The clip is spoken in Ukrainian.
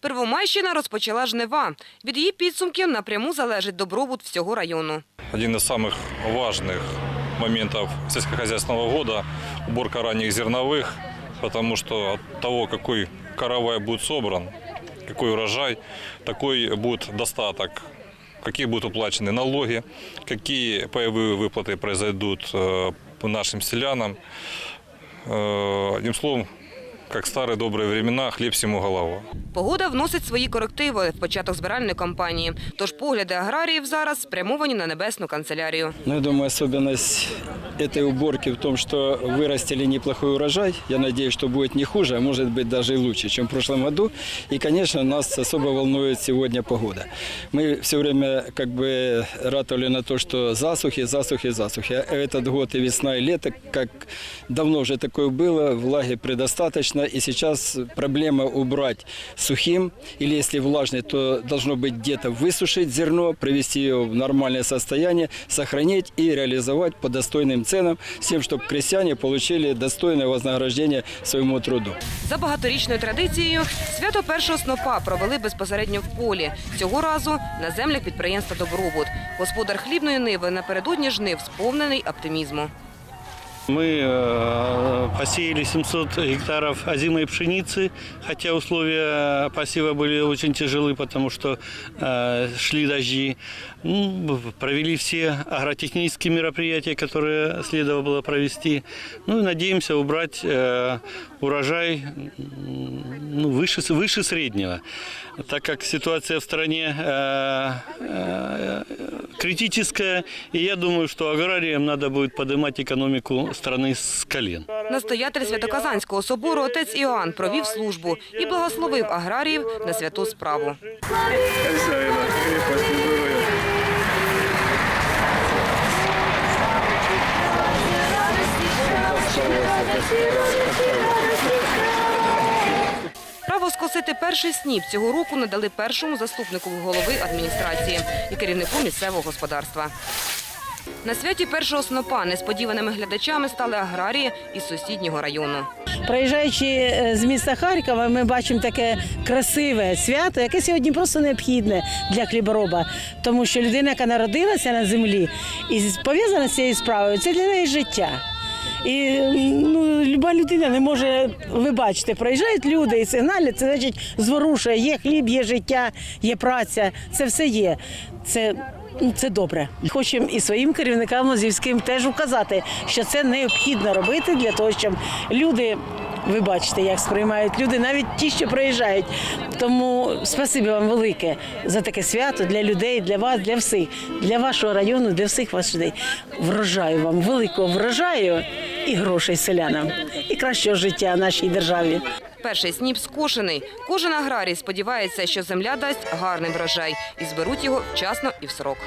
Первомайщина розпочала жнива. Від її підсумків напряму залежить добробут всього району. Один из самых важных моментов сельскохозяйственного года – уборка ранних зерновых, потому что от того, какой каравай будет собран, какой урожай, такой будет достаток, какие будут уплачены налоги, какие паевые выплаты произойдут э, нашим селянам. Э, Одним словом, как в старые добрые времена, хлеб всему голова. Погода вносить свої корективи в початок збиральної кампанії. Тож погляди аграріїв зараз спрямовані на небесну канцелярію. Ну, я думаю, особенность этой уборки в том, что вырастили неплохой урожай. Я надеюсь, что будет не хуже, а может быть даже и лучше, чем в прошлом году. И, конечно, нас особо волнует сегодня погода. Мы все время как бы ратовали на то, что засухи, засухи, засухи. А этот год и весна, и лето, как давно уже такое было, влаги предостаточно. И сейчас проблема убрать сухим, или если влажный, то должно быть где-то высушить зерно, привести ее в нормальное состояние, сохранить и реализовать по достойным ценам, с тем, чтобы крестьяне получили достойное вознаграждение своему труду. За багаторічною традицією свято першого снопа провели безпосередньо в полі. Цього разу на землях підприємства Добробут. Господар хлібної ниви напередодні жнив сповнений оптимізму. Мы э, посеяли 700 гектаров озимой пшеницы, хотя условия посева были очень тяжелы, потому что э, шли дожди. Ну, провели все агротехнические мероприятия, которые следовало было провести. Ну и надеемся убрать э, урожай ну, выше, выше среднего, так как ситуация в стране критическая, и я думаю, что аграриям надо будет поднимать экономику страны с колен. Настоятель Святоказанського собору отець Іоанн провів службу і благословив аграріїв на святу справу. Право скосити перший сніп цього року надали першому заступнику голови адміністрації і керівнику місцевого господарства. На святі першого снопа несподіваними глядачами стали аграрії із сусіднього району. Проїжджаючи е, з міста Харкова, ми бачимо таке красиве свято, яке сьогодні просто необхідне для хлібороба, тому що людина, яка народилася на землі і пов'язана з цією справою, це для неї життя. І ну, люба людина не може, ви бачите, проїжджають люди і сигналять, це значить зворушує. Є хліб, є життя, є праця, це все є. Це, це добре. Хочемо і своїм керівникам Лозівським теж указати, що це необхідно робити для того, щоб люди. Ви бачите, як сприймають люди, навіть ті, що приїжджають. Тому спасибі вам велике за таке свято для людей, для вас, для всіх, для вашого району, для всіх ваших людей. Врожаю вам, великого врожаю і грошей селянам, і кращого життя нашій державі. Перший сніп скошений. Кожен аграрій сподівається, що земля дасть гарний врожай і зберуть його вчасно і в срок.